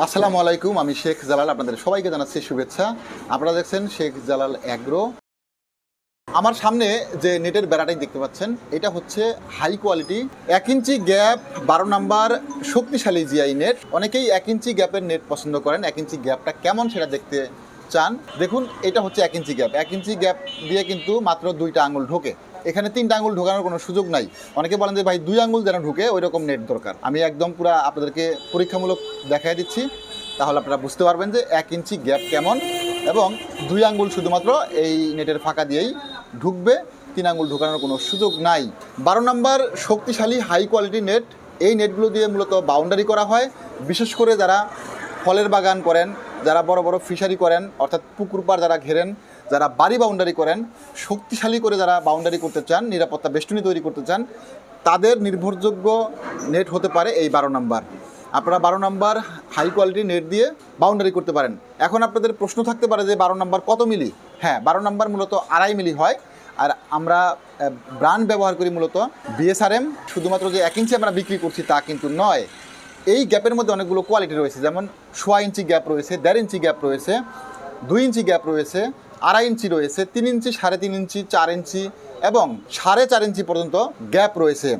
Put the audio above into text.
আসসালামু আলাইকুম, আমি শেখ জালাল, আপনাদের সবাইকে জানাচ্ছি শুভেচ্ছা। আপনারা দেখছেন শেখ জালাল অ্যাগ্রো। আমার সামনে যে নেটের বেড়াটাই দেখতে পাচ্ছেন, এটা হচ্ছে হাই কোয়ালিটি এক ইঞ্চি গ্যাপ বারো নাম্বার শক্তিশালী জিআই নেট অনেকেই এক ইঞ্চি গ্যাপের নেট পছন্দ করেন, এক ইঞ্চি গ্যাপটা কেমন সেটা দেখতে চান। দেখুন, এটা হচ্ছে এক ইঞ্চি গ্যাপ এক ইঞ্চি গ্যাপ দিয়ে কিন্তু মাত্র দুইটা আঙুল ঢোকে। এখানে তিনটা আঙুল ঢোকানোর কোনো সুযোগ নাই। অনেকে বলেন যে, ভাই, দুই আঙুল যেন ঢুকে ওই রকম নেট দরকার। আমি একদম পুরা আপনাদেরকে পরীক্ষামূলক দেখাই দিচ্ছি। তাহলে আপনারা বুঝতে পারবেন যে, এক ইঞ্চি গ্যাপ কেমন এবং দুই আঙ্গুল শুধুমাত্র এই নেটের ফাঁকা দিয়েই ঢুকবে। তিন আঙ্গুল ঢোকানোর কোনো সুযোগ নাই। বারো নম্বর, শক্তিশালী হাই কোয়ালিটি নেট এই নেটগুলো দিয়ে মূলত বাউন্ডারি করা হয়। বিশেষ করে যারা ফলের বাগান করেন যারা বড় বড় ফিশারি করেন, অর্থাৎ পুকুর পাড় যারা ঘেরেন, যারা বাড়ি বাউন্ডারি করেন, শক্তিশালী করে যারা বাউন্ডারি করতে চান, নিরাপত্তা বেষ্টনী তৈরি করতে চান, তাদের নির্ভরযোগ্য নেট হতে পারে এই বারো নাম্বার আপনারা বারো নাম্বার হাই কোয়ালিটি নেট দিয়ে বাউন্ডারি করতে পারেন। এখন আপনাদের প্রশ্ন থাকতে পারে যে বারো নাম্বার কত মিলি? হ্যাঁ বারো নাম্বার মূলত আড়াই মিলি হয়। আর আমরা ব্র্যান্ড ব্যবহার করি মূলত বিএসআরএম শুধুমাত্র যে এক ইঞ্চি আমরা বিক্রি করছি তা কিন্তু নয়। এই গ্যাপের মধ্যে অনেকগুলো কোয়ালিটি রয়েছে, যেমন সোয়া ইঞ্চি গ্যাপ রয়েছে, দেড় ইঞ্চি গ্যাপ রয়েছে, দুই ইঞ্চি গ্যাপ রয়েছে, আড়াই ইঞ্চি রয়েছে, তিন ইঞ্চি, সাড়ে তিন ইঞ্চি, চার ইঞ্চি এবং সাড়ে চার ইঞ্চি পর্যন্ত গ্যাপ রয়েছে।